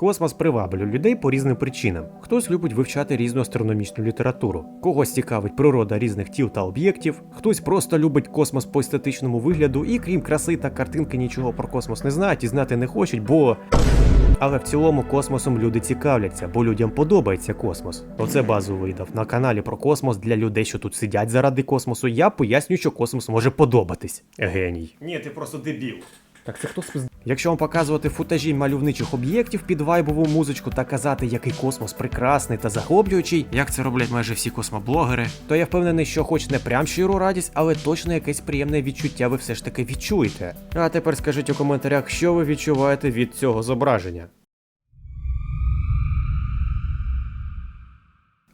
Космос приваблює людей по різним причинам. Хтось любить вивчати різну астрономічну літературу, когось цікавить природа різних тіл та об'єктів, хтось просто любить космос по естетичному вигляду і крім краси та картинки нічого про космос не знають і знати не хочуть, бо. Але в цілому космосом люди цікавляться, бо людям подобається космос. Оце базу видав. На каналі про космос для людей, що тут сидять заради космосу. Я поясню, що космос може подобатись. Геній. Ні, ти просто дебіл. Так це хто спіз... Якщо вам показувати футажі мальовничих об'єктів під вайбову музичку та казати, який космос прекрасний та захоплюючий, як це роблять майже всі космоблогери, то я впевнений, що хоч не прям щиру радість, але точно якесь приємне відчуття ви все ж таки відчуєте. А тепер скажіть у коментарях, що ви відчуваєте від цього зображення.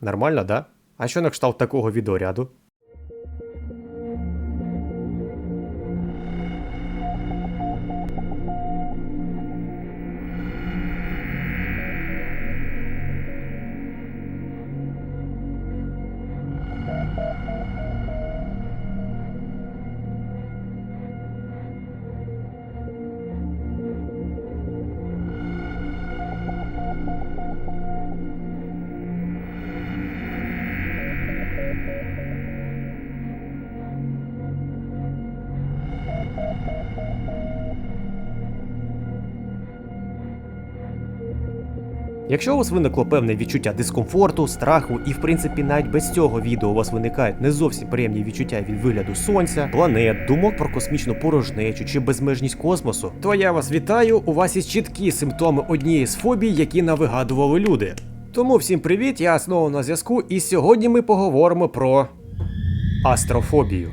Нормально, да? А що на кшталт такого відеоряду? Якщо у вас виникло певне відчуття дискомфорту, страху, і в принципі навіть без цього відео у вас виникають не зовсім приємні відчуття від вигляду сонця, планет, думок про космічну порожнечу чи безмежність космосу, то я вас вітаю. У вас є чіткі симптоми однієї з фобій, які навигадували люди. Тому всім привіт, я знову на зв'язку, і сьогодні ми поговоримо про астрофобію.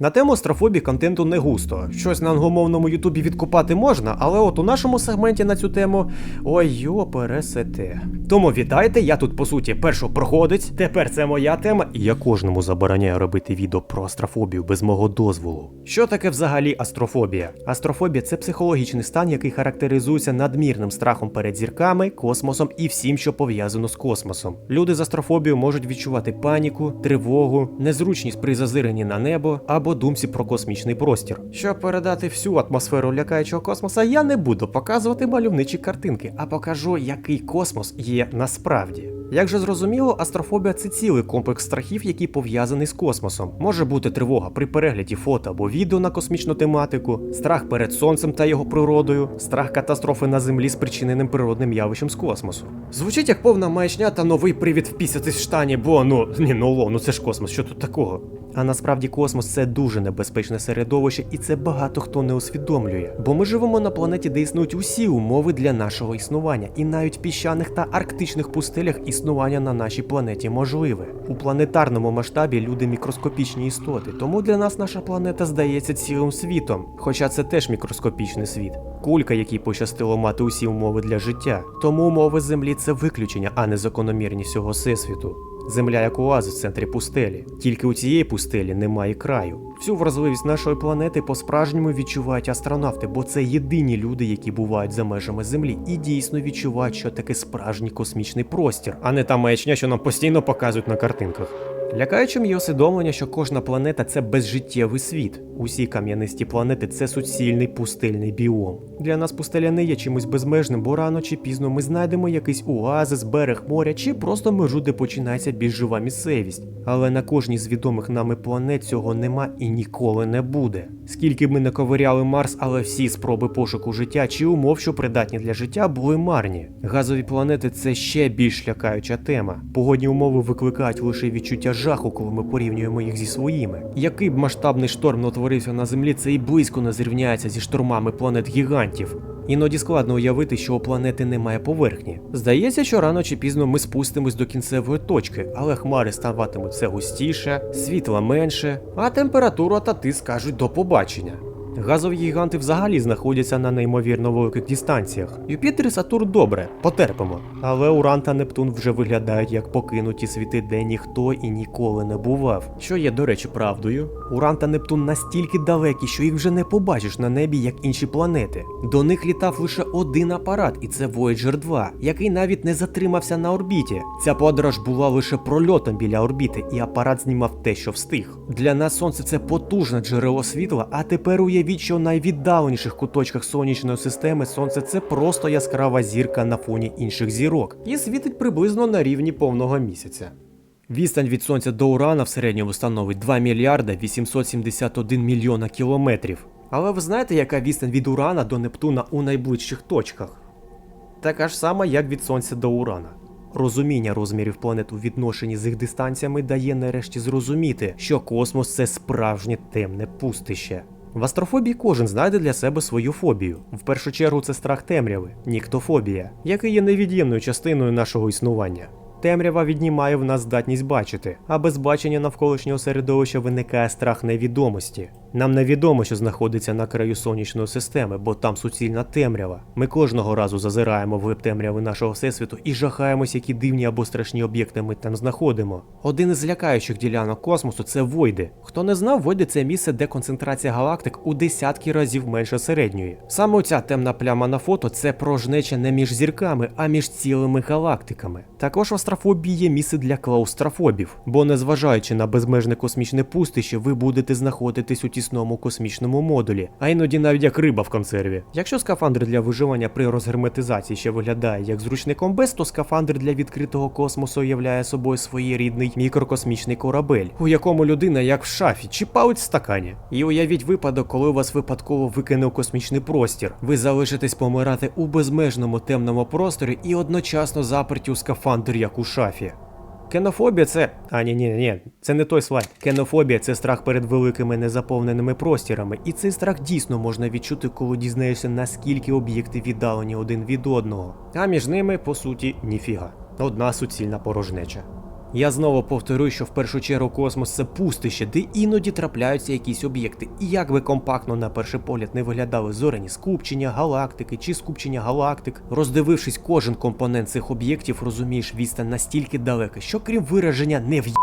На тему астрофобії контенту не густо. Щось на англомовному Ютубі відкопати можна, але от у нашому сегменті на цю тему ой пересете. Тому вітайте, я тут по суті першопроходець. Тепер це моя тема, і я кожному забороняю робити відео про астрофобію без мого дозволу. Що таке взагалі астрофобія? Астрофобія це психологічний стан, який характеризується надмірним страхом перед зірками, космосом і всім, що пов'язано з космосом. Люди з астрофобією можуть відчувати паніку, тривогу, незручність при зазиренні на небо або думці про космічний простір. Щоб передати всю атмосферу лякаючого космоса, я не буду показувати мальовничі картинки, а покажу, який космос є насправді. Як же зрозуміло, астрофобія це цілий комплекс страхів, який пов'язаний з космосом. Може бути тривога при перегляді фото або відео на космічну тематику, страх перед сонцем та його природою, страх катастрофи на землі, спричиненим природним явищем з космосу. Звучить як повна маячня та новий привід впісятись в штані, бо ну ні, ну ло, ну це ж космос, що тут такого? А насправді космос це дуже небезпечне середовище, і це багато хто не усвідомлює. Бо ми живемо на планеті, де існують усі умови для нашого існування, і навіть піщаних та арктичних пустелях існування на нашій планеті можливе. У планетарному масштабі люди мікроскопічні істоти, тому для нас наша планета здається цілим світом. Хоча це теж мікроскопічний світ. Кулька, якій пощастило мати усі умови для життя. Тому умови Землі це виключення, а не закономірність всього всесвіту. Земля як оазис в центрі пустелі. Тільки у цієї пустелі немає краю. Всю вразливість нашої планети по-справжньому відчувають астронавти, бо це єдині люди, які бувають за межами Землі і дійсно відчувають, що таке справжній космічний простір, а не та маячня, що нам постійно показують на картинках. Лякаючим є усвідомлення, що кожна планета це безжиттєвий світ. Усі кам'янисті планети це суцільний пустельний біом. Для нас пустеля не є чимось безмежним, бо рано чи пізно ми знайдемо якийсь оазис, берег моря чи просто межу, де починається більш жива місцевість. Але на кожній з відомих нами планет цього нема і ніколи не буде. Скільки ми не ковиряли Марс, але всі спроби пошуку життя чи умов, що придатні для життя, були марні. Газові планети це ще більш лякаюча тема. Погодні умови викликають лише відчуття жаху, коли ми порівнюємо їх зі своїми. Який б масштабний шторм не утворився на землі, це і близько не зрівняється зі штормами планет гігантів. Іноді складно уявити, що у планети немає поверхні. Здається, що рано чи пізно ми спустимось до кінцевої точки, але хмари ставатимуть все густіше, світла менше, а температура та тиск кажуть до побачення. Газові гіганти взагалі знаходяться на неймовірно великих дистанціях. Юпітер і Сатурн добре, потерпимо. Але Уран та Нептун вже виглядають як покинуті світи, де ніхто і ніколи не бував. Що є, до речі, правдою. Уран та Нептун настільки далекі, що їх вже не побачиш на небі, як інші планети. До них літав лише один апарат, і це Voyager 2, який навіть не затримався на орбіті. Ця подорож була лише прольотом біля орбіти, і апарат знімав те, що встиг. Для нас сонце це потужне джерело світла, а тепер уявіть Уявіть, що в найвіддаленіших куточках сонячної системи сонце це просто яскрава зірка на фоні інших зірок і світить приблизно на рівні повного місяця. Відстань від сонця до Урана в середньому становить 2 мільярда 871 мільйона кілометрів. Але ви знаєте, яка відстань від Урана до Нептуна у найближчих точках? Така ж сама, як від Сонця до Урана. Розуміння розмірів планет у відношенні з їх дистанціями дає нарешті зрозуміти, що космос це справжнє темне пустище. В астрофобії кожен знайде для себе свою фобію. В першу чергу це страх темряви, ніктофобія, який є невід'ємною частиною нашого існування. Темрява віднімає в нас здатність бачити, а без бачення навколишнього середовища виникає страх невідомості. Нам невідомо, що знаходиться на краю сонячної системи, бо там суцільна темрява. Ми кожного разу зазираємо в темряви нашого всесвіту і жахаємось, які дивні або страшні об'єкти ми там знаходимо. Один із лякаючих ділянок космосу це Войди. Хто не знав, Войди це місце, де концентрація галактик у десятки разів менше середньої. Саме оця темна пляма на фото це порожнеча не між зірками, а між цілими галактиками. Також астрофобії є місце для клаустрофобів, бо незважаючи на безмежне космічне пустище, ви будете знаходитись у тісному космічному модулі, а іноді навіть як риба в консерві. Якщо скафандр для виживання при розгерметизації ще виглядає як зручний комбез, то скафандр для відкритого космосу являє собою своєрідний мікрокосмічний корабель, у якому людина як в шафі чи палець в стакані. І уявіть випадок, коли вас випадково викине у космічний простір. Ви залишитесь помирати у безмежному темному просторі і одночасно заперті у скафандр, як у шафі. Кенофобія це. А, ні, ні, ні, це не той слайд. Кенофобія це страх перед великими незаповненими простірами. І цей страх дійсно можна відчути, коли дізнаєшся, наскільки об'єкти віддалені один від одного. А між ними, по суті, ніфіга. Одна суцільна порожнеча. Я знову повторюю, що в першу чергу космос це пустище, де іноді трапляються якісь об'єкти. І як би компактно на перший погляд не виглядали зоряні скупчення, галактики чи скупчення галактик, роздивившись кожен компонент цих об'єктів, розумієш відстань настільки далека, що крім вираження не в'є.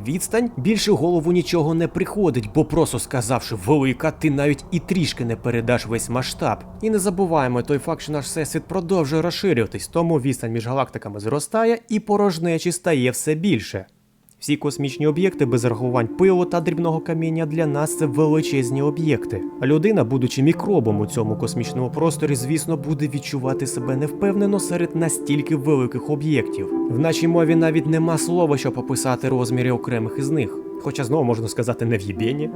Відстань більше голову нічого не приходить, бо просто сказавши велика, ти навіть і трішки не передаш весь масштаб. І не забуваємо той факт, що наш всесвіт продовжує розширюватись, тому відстань між галактиками зростає і порожнечі стає все більше. Всі космічні об'єкти без рахувань пилу та дрібного каміння для нас це величезні об'єкти. А людина, будучи мікробом у цьому космічному просторі, звісно, буде відчувати себе невпевнено серед настільки великих об'єктів. В нашій мові навіть нема слова, щоб описати розміри окремих із них. Хоча знову можна сказати не в'єбєні.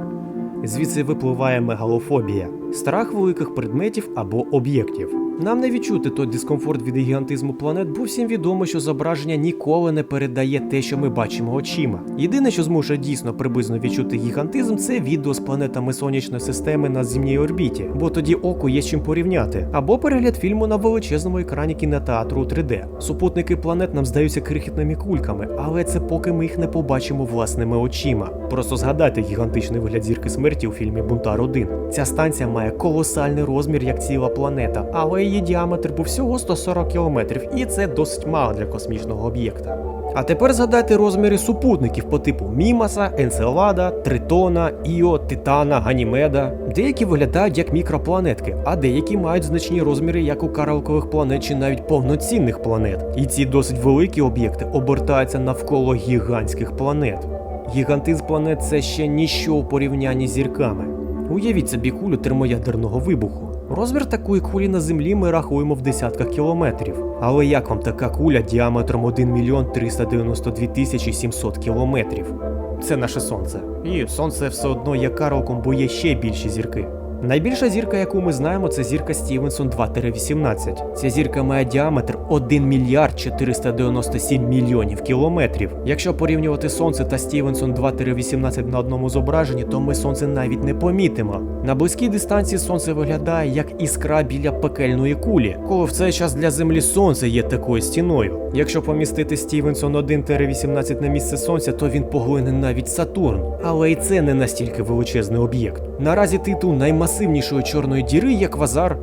Звідси випливає мегалофобія страх великих предметів або об'єктів. Нам не відчути той дискомфорт від гігантизму планет, бо всім відомо, що зображення ніколи не передає те, що ми бачимо очима. Єдине, що змушує дійсно приблизно відчути гігантизм, це відео з планетами сонячної системи на земній орбіті, бо тоді оку є з чим порівняти, або перегляд фільму на величезному екрані кінотеатру 3D. Супутники планет нам здаються крихітними кульками, але це поки ми їх не побачимо власними очима. Просто згадайте гігантичний вигляд зірки смерті у фільмі Бунтар 1 Ця станція має колосальний розмір як ціла планета, але її діаметр був всього 140 кілометрів, і це досить мало для космічного об'єкта. А тепер згадайте розміри супутників по типу Мімаса, Енцелада, Тритона, Іо, Титана, Ганімеда. Деякі виглядають як мікропланетки, а деякі мають значні розміри як у карликових планет чи навіть повноцінних планет. І ці досить великі об'єкти обертаються навколо гігантських планет. Гігантизм планет це ще ніщо у порівнянні з зірками. Уявіть собі кулю термоядерного вибуху. Розмір такої кулі на землі ми рахуємо в десятках кілометрів. Але як вам така куля діаметром 1 мільйон 392 тисячі 700 кілометрів? Це наше сонце. І сонце все одно є кароком, бо є ще більші зірки. Найбільша зірка, яку ми знаємо, це зірка Стівенсон 2-18. Ця зірка має діаметр 1 мільярд 497 мільйонів кілометрів. Якщо порівнювати сонце та Стівенсон 2-18 на одному зображенні, то ми сонце навіть не помітимо. На близькій дистанції сонце виглядає як іскра біля пекельної кулі, коли в цей час для землі сонце є такою стіною. Якщо помістити Стівенсон 1-18 на місце сонця, то він поглине навіть Сатурн. Але і це не настільки величезний об'єкт. Наразі титул наймасивнішої чорної діри є квазар.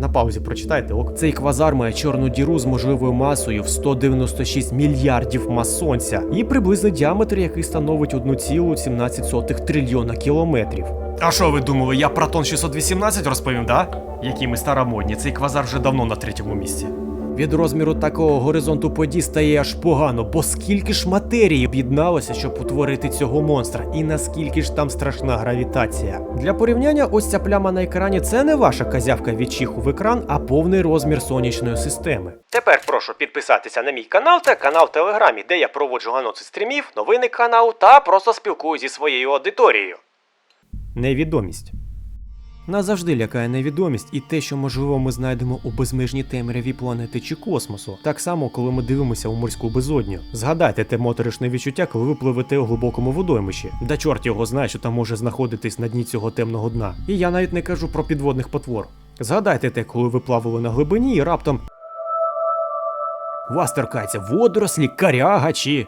На паузі прочитайте. Ок. Цей квазар має чорну діру з можливою масою в 196 мільярдів мас сонця і приблизний діаметр, який становить 1,17 трильйона кілометрів. А що ви думали, я про тон 618 розповім, да? Які ми старомодні, цей квазар вже давно на третьому місці. Від розміру такого горизонту подій стає аж погано, бо скільки ж матерії об'єдналося, щоб утворити цього монстра, і наскільки ж там страшна гравітація. Для порівняння, ось ця пляма на екрані це не ваша казявка від чиху в екран, а повний розмір сонячної системи. Тепер прошу підписатися на мій канал та канал в Телеграмі, де я проводжу анонси стрімів, новини каналу та просто спілкуюсь зі своєю аудиторією. Невідомість. Нас завжди лякає невідомість і те, що можливо ми знайдемо у безмежній темряві планети чи космосу. Так само, коли ми дивимося у морську безодню. Згадайте те моторошне відчуття, коли ви пливете у глибокому водоймищі. Да чорт його знає, що там може знаходитись на дні цього темного дна. І я навіть не кажу про підводних потвор. Згадайте те, коли ви плавали на глибині і раптом. Вас торкається водорослі, каряга чи.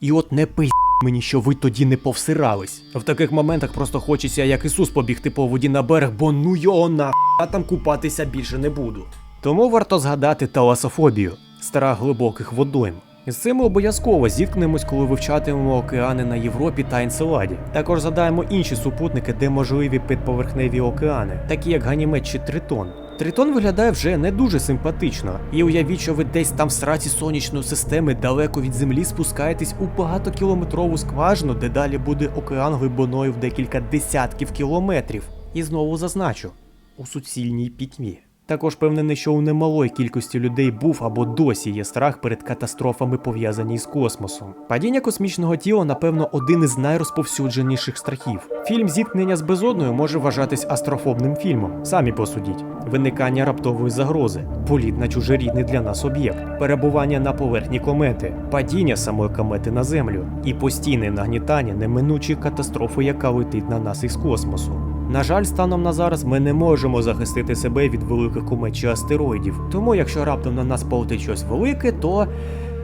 І от не пий мені, що ви тоді не повсирались. В таких моментах просто хочеться, як Ісус, побігти по воді на берег, бо ну його на а там купатися більше не буду. Тому варто згадати таласофобію страх глибоких водойм. З цим ми обов'язково зіткнемось, коли вивчатимемо океани на Європі та Енцеладі. Також згадаємо інші супутники, де можливі підповерхневі океани, такі як Ганімед чи Тритон. Тритон виглядає вже не дуже симпатично, і уявіть, що ви десь там в сраці сонячної системи далеко від землі спускаєтесь у багатокілометрову скважину, де далі буде океан глибиною в декілька десятків кілометрів. І знову зазначу у суцільній пітьмі. Також певнений, що у немалої кількості людей був або досі є страх перед катастрофами, пов'язані з космосом. Падіння космічного тіла, напевно, один із найрозповсюдженіших страхів. Фільм Зіткнення з безодною може вважатись астрофобним фільмом. Самі посудіть: виникання раптової загрози, політ на чужорідний для нас об'єкт, перебування на поверхні комети, падіння самої комети на землю і постійне нагнітання неминучої катастрофи, яка летить на нас із космосу. На жаль, станом на зараз ми не можемо захистити себе від великих комет чи астероїдів. Тому, якщо раптом на нас полетить щось велике, то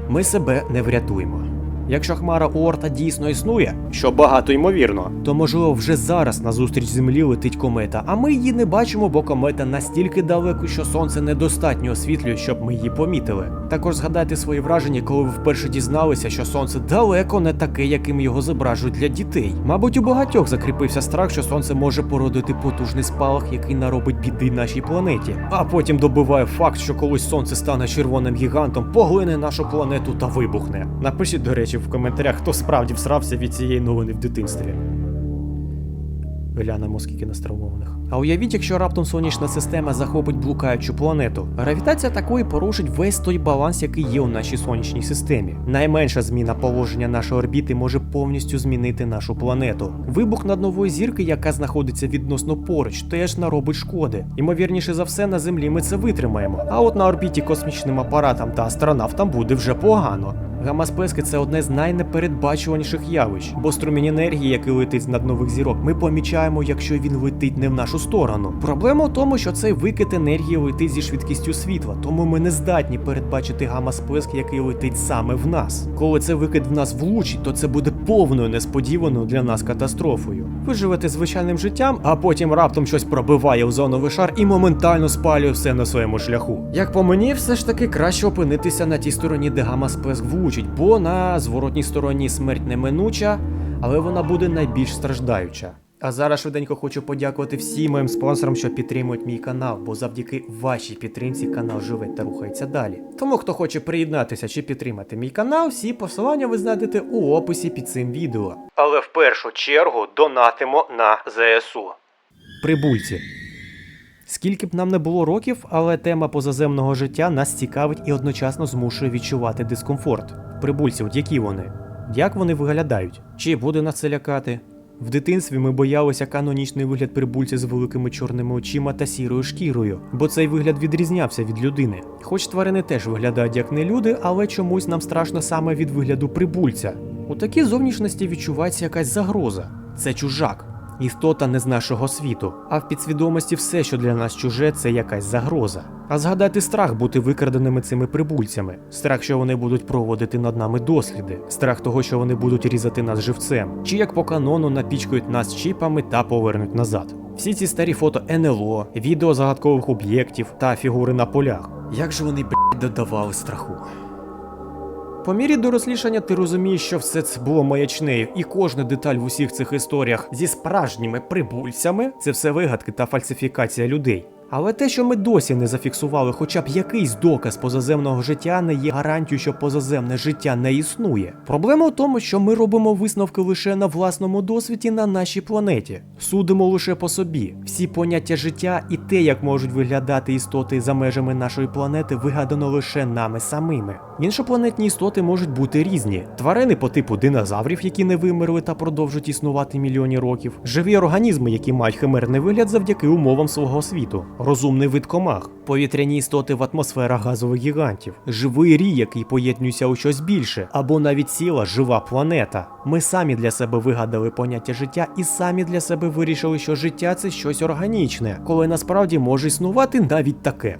ми себе не врятуємо. Якщо хмара Оорта дійсно існує, що багато ймовірно, то можливо вже зараз назустріч землі летить комета, а ми її не бачимо, бо комета настільки далеко, що сонце недостатньо освітлює, щоб ми її помітили. Також згадайте свої враження, коли ви вперше дізналися, що сонце далеко не таке, яким його зображують для дітей. Мабуть, у багатьох закріпився страх, що сонце може породити потужний спалах, який наробить біди нашій планеті. А потім добиває факт, що колись сонце стане червоним гігантом, поглине нашу планету та вибухне. Напишіть, до речі, в коментарях, хто справді всрався від цієї новини в дитинстві. Глянемо, скільки настравованих. А уявіть, якщо раптом сонячна система захопить блукаючу планету. Гравітація такої порушить весь той баланс, який є у нашій сонячній системі. Найменша зміна положення нашої орбіти може повністю змінити нашу планету. Вибух над нової зірки, яка знаходиться відносно поруч, теж наробить шкоди. Ймовірніше за все, на землі ми це витримаємо. А от на орбіті космічним апаратам та астронавтам буде вже погано. Гамма-спески це одне з найнепередбачуваніших явищ, бо струмінь енергії, який летить над нових зірок, ми помічаємо, якщо він летить не в нашу сторону. Проблема в тому, що цей викид енергії летить зі швидкістю світла, тому ми не здатні передбачити гамма-сплеск, який летить саме в нас. Коли цей викид в нас влучить, то це буде повною несподіваною для нас катастрофою. Ви живете звичайним життям, а потім раптом щось пробиває в зоновий шар і моментально спалює все на своєму шляху. Як по мені, все ж таки краще опинитися на тій стороні, де гамма-сплеск влучить, бо на зворотній стороні смерть неминуча, але вона буде найбільш страждаюча. А зараз швиденько хочу подякувати всім моїм спонсорам, що підтримують мій канал, бо завдяки вашій підтримці канал живе та рухається далі. Тому хто хоче приєднатися чи підтримати мій канал, всі посилання ви знайдете у описі під цим відео. Але в першу чергу донатимо на ЗСУ. Прибульці. Скільки б нам не було років, але тема позаземного життя нас цікавить і одночасно змушує відчувати дискомфорт. Прибульці, які вони? Як вони виглядають? Чи буде нас це лякати? В дитинстві ми боялися канонічний вигляд прибульця з великими чорними очима та сірою шкірою, бо цей вигляд відрізнявся від людини. Хоч тварини теж виглядають як не люди, але чомусь нам страшно саме від вигляду прибульця. У такій зовнішності відчувається якась загроза. Це чужак. Істота не з нашого світу, а в підсвідомості все, що для нас чуже, це якась загроза. А згадати страх бути викраденими цими прибульцями, страх, що вони будуть проводити над нами досліди, страх того, що вони будуть різати нас живцем, чи як по канону напічкають нас чіпами та повернуть назад. Всі ці старі фото НЛО, відео загадкових об'єктів та фігури на полях. Як же вони блядь, додавали страху? По мірі дорослішання ти розумієш, що все це було маячнею, і кожна деталь в усіх цих історіях зі справжніми прибульцями це все вигадки та фальсифікація людей. Але те, що ми досі не зафіксували хоча б якийсь доказ позаземного життя, не є гарантією, що позаземне життя не існує. Проблема в тому, що ми робимо висновки лише на власному досвіді на нашій планеті. Судимо лише по собі. Всі поняття життя і те, як можуть виглядати істоти за межами нашої планети, вигадано лише нами самими. Іншопланетні істоти можуть бути різні: тварини по типу динозаврів, які не вимерли та продовжують існувати мільйони років, живі організми, які мають химерний вигляд завдяки умовам свого світу, розумний вид комах, повітряні істоти в атмосферах газових гігантів, живий рій, який поєднується у щось більше, або навіть ціла жива планета. Ми самі для себе вигадали поняття життя і самі для себе вирішили, що життя це щось органічне, коли насправді може існувати навіть таке.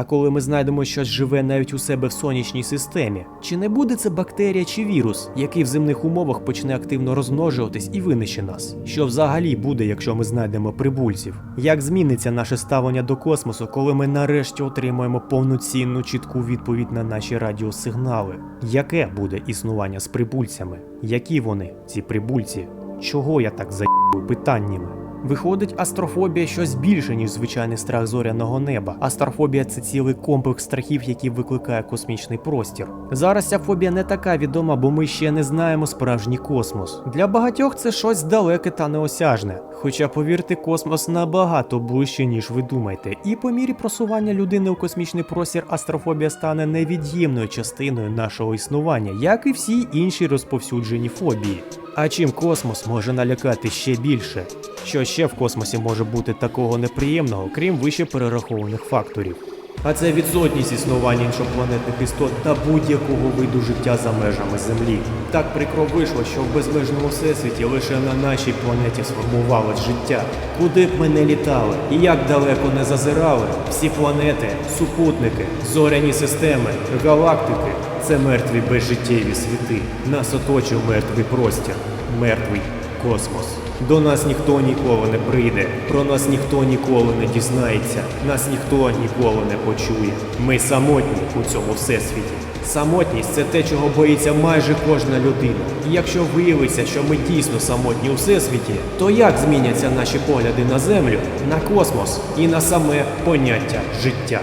А коли ми знайдемо щось живе навіть у себе в сонячній системі, чи не буде це бактерія чи вірус, який в земних умовах почне активно розмножуватись і винищить нас? Що взагалі буде, якщо ми знайдемо прибульців? Як зміниться наше ставлення до космосу, коли ми нарешті отримаємо повноцінну чітку відповідь на наші радіосигнали? Яке буде існування з прибульцями? Які вони, ці прибульці? Чого я так заїбую питаннями? Виходить, астрофобія щось більше, ніж звичайний страх зоряного неба. Астрофобія це цілий комплекс страхів, які викликає космічний простір. Зараз ця фобія не така відома, бо ми ще не знаємо справжній космос. Для багатьох це щось далеке та неосяжне. Хоча, повірте, космос набагато ближче, ніж ви думаєте. І по мірі просування людини у космічний простір астрофобія стане невід'ємною частиною нашого існування, як і всі інші розповсюджені фобії. А чим космос може налякати ще більше? Що ще в космосі може бути такого неприємного, крім вище перерахованих факторів? А це відсутність існування іншопланетних істот та будь-якого виду життя за межами Землі. Так прикро вийшло, що в безмежному всесвіті лише на нашій планеті сформувалось життя. Куди б ми не літали і як далеко не зазирали, всі планети, супутники, зоряні системи, галактики це мертві безжиттєві світи. Нас оточив мертвий простір, мертвий космос. До нас ніхто ніколи не прийде, про нас ніхто ніколи не дізнається, нас ніхто ніколи не почує. Ми самотні у цьому всесвіті. Самотність це те, чого боїться майже кожна людина. І якщо виявиться, що ми дійсно самотні у всесвіті, то як зміняться наші погляди на землю, на космос і на саме поняття життя?